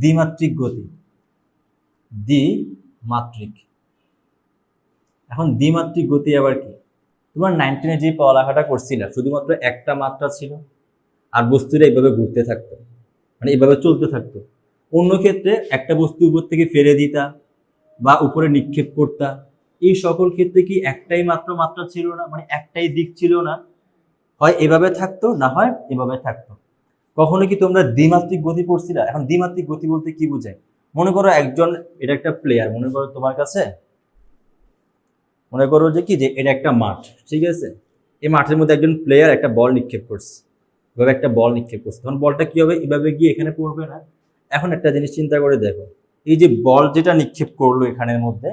দ্বিমাত্রিক গতি। দ্বিমাত্রিক। এখন দ্বিমাত্রিক গতি আবার কি? তোমার নাইনটিনে যে পড়ালেখাটা করছিলা, শুধুমাত্র একটা মাত্রা ছিল, আর বস্তুটা এইভাবে ঘুরতে থাকতো মানে এইভাবে চলতে থাকতো। অন্য ক্ষেত্রে একটা বস্তু উপর থেকে ফেলে দিতা, বা উপরে নিক্ষেপ করতা। এই সকল ক্ষেত্রে কি একটাই মাত্র মাত্রা ছিল না? মানে একটাই দিক ছিল না? হয় এভাবে থাকতো, না হয় এভাবে থাকতো। কখনো কি তোমরা দ্বিমাত্রিক গতি পড়ছিলা? এখন দ্বিমাত্রিক গতি বলতে কি বোঝায়? মনে করো একজন, এটা একটা প্লেয়ার মনে করো তোমার কাছে? মনে করো যে কি, যে এটা একটা মাঠ, ঠিক আছে? এই মাঠের মধ্যে একজন প্লেয়ার একটা বল নিক্ষেপ করছে। এভাবে একটা বল নিক্ষেপ করছে। তখন বলটা কি হবে? এভাবে গিয়ে এখানে পড়বে না? এখন একটা জিনিস চিন্তা করে দেখো। এই যে বল যেটা নিক্ষেপ করল এখানের মধ্যে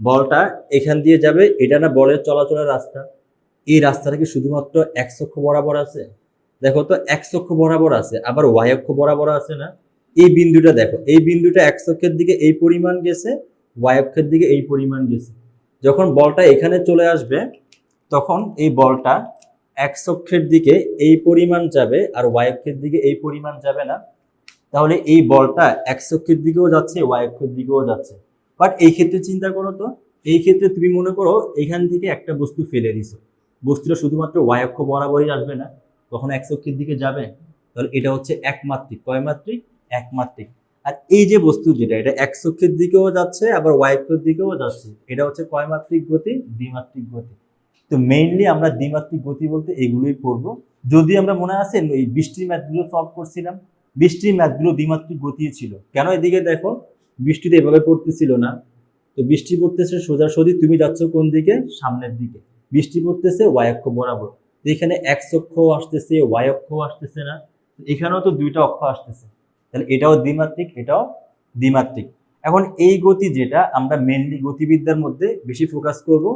বলটা এখান দিয়ে যাবে, এটা না বলের চলাচলের রাস্তা। এই রাস্তাটা কি শুধুমাত্র এক অক্ষ বরাবর আছে? দেখো তো এক অক্ষ বরাবর আছে, আবার ওয়াই অক্ষ বরাবর আছে না? এই বিন্দুটা দেখো, এই বিন্দুটা এক অক্ষের দিকে এই পরিমাণ গেছে ওয়াই অক্ষের দিকে এই পরিমাণ গেছে। যখন বলটা এখানে চলে আসবে, তখন এই বলটা এক অক্ষের দিকে এই পরিমাণ যাবে আর ওয়াই অক্ষের দিকে এই পরিমাণ যাবে না। তাহলে এই বলটা এক অক্ষের দিকেও যাচ্ছে ওয়াই অক্ষের দিকেও যাচ্ছে। বাট এই ক্ষেত্রে চিন্তা করো তো, এই ক্ষেত্রে তুমি মনে করো এখান থেকে একটা বস্তু ফেলে দিছো। বস্তুটা শুধুমাত্র ওয়াই অক্ষ বরাবরই আসবে না। কখনো এক অক্ষের দিকে যাবে? তাহলে এটা হচ্ছে একমাত্রিক কয় মাত্রিক? একমাত্রিক আর এই যে বস্তু যেটা, এটা এক অক্ষের দিকেও যাচ্ছে, আবার ওয়াই অক্ষের দিকেও যাচ্ছে। এটা হচ্ছে কয় মাত্রিক গতি? দ্বিমাত্রিক গতি। তো মেইনলি আমরা দ্বিমাত্রিক গতি বলতে এগুলোই পড়ব। যদি আমরা মনে আছে, এই বৃষ্টির ম্যাথগুলো সলভ করছিলাম, বৃষ্টির ম্যাথগুলো দ্বিমাত্রিক গতি ছিল। কেন এদিকে দেখো, বৃষ্টিতে এভাবে পড়তেছিল না। তো বৃষ্টি পড়তেছে সোজাসুজি তুমি যাচ্ছ কোন দিকে? সামনের দিকে। বৃষ্টি পড়তেছে ওয়াই অক্ষ বরাবর। এখানে এক অক্ষ আসতেছে ওয়াই অক্ষ আসতেছে না। এখানেও তো দুইটা অক্ষ আসতেছে। তাহলে এটাও দ্বিমাত্রিক এটাও দ্বিমাত্রিক। এখন এই গতি যেটা, আমরা মেনলি গতিবিদ্যার মধ্যে বেশি ফোকাস করব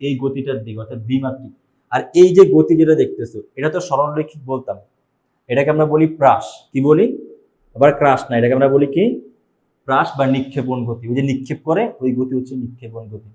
এই গতিটার দিকে, অর্থাৎ দ্বিমাত্রিক। আর এই যে গতি যেটা দেখতেছো, এটা তো সরলরৈখিক বলতাম। এটাকে আমরা বলি প্রাস। কি বলি? আবার ক্রাশ না, এটাকে আমরা বলি কি? প্রাস বা নিক্ষেপণ গতি। ওই যে নিক্ষেপ করে, ওই গতি হচ্ছে নিক্ষেপণ গতি।